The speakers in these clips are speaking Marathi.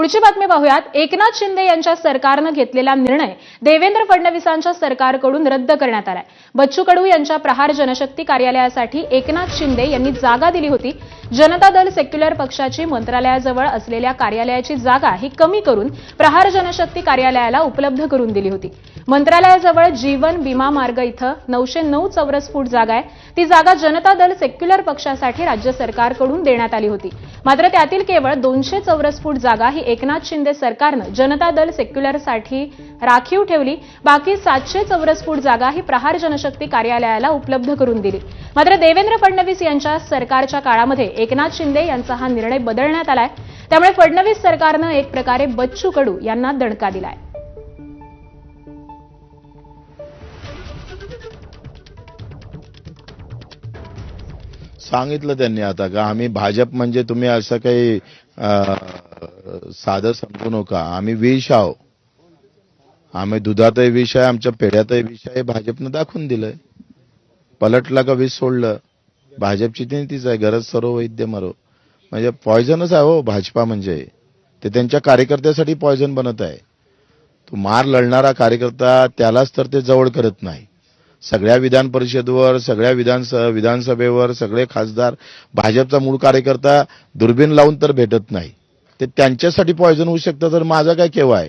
पुढची बातमी पाहूयात. एकनाथ शिंदे यांच्या सरकारनं घेतलेला निर्णय देवेंद्र फडणवीसांच्या सरकारकडून रद्द करण्यात आलाय. बच्चू कडू यांच्या प्रहार जनशक्ती कार्यालयासाठी एकनाथ शिंदे यांनी जागा दिली होती. जनता दल सेक्युलर पक्षाची मंत्रालयाजवळ असलेल्या कार्यालयाची जागा ही कमी करून प्रहार जनशक्ती कार्यालयाला उपलब्ध करून दिली होती. मंत्रालयाजवळ जीवन विमा मार्ग इथं नऊशे नऊ चौरस फूट जागा आहे. ती जागा जनता दल सेक्युलर पक्षासाठी राज्य सरकारकडून देण्यात आली होती. मात्र त्यातील केवळ दोनशे चौरस फूट जागा ही एकनाथ शिंदे सरकारनं जनता दल सेक्युलरसाठी राखीव ठेवली. बाकी सातशे चौरस फूट जागा ही प्रहार जनशक्ती कार्यालयाला उपलब्ध करून दिली. मात्र देवेंद्र फडणवीस यांच्या सरकारच्या काळामध्ये एकनाथ शिंदे यांचा हा निर्णय बदलण्यात आलाय. त्यामुळे फडणवीस सरकारनं एक प्रकारे बच्चू कडू यांना दणका दिलाय. सांगितलं त्यांनी आता का आम्ही भाजप म्हणजे तुम्ही असं काही साधं समजू नका. आम्ही विष आहो आम्ही दुधातही विष आहे आमच्या पेढ्यातही विष आहे भाजपनं दाखवून दिलंय. पलटला का विष सोडलं? भाजपची नीतीच आहे गरज सर्व वैद्य मरो. म्हणजे पॉयझनच आहे हो भाजपा म्हणजे. ते त्यांच्या कार्यकर्त्यासाठी पॉयझन बनत आहे. तो मार लढणारा कार्यकर्ता त्यालाच तर ते जवळ करत नाही. सगळ्या विधान परिषदवर सगळ्या विधानस विधानसभेवर सगळे खासदार भाजपचा मूळ कार्यकर्ता दुर्बीण लावून तर भेटत नाही. ते त्यांच्यासाठी पॉयझन होऊ शकतं तर माझा काय केव्हा आहे?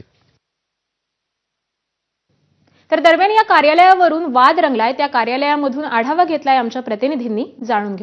तर दरम्यान या कार्यालयावरून वाद रंगलाय. त्या कार्यालयामधून आढावा घेतलाय आमच्या प्रतिनिधींनी. जाणून घेऊ.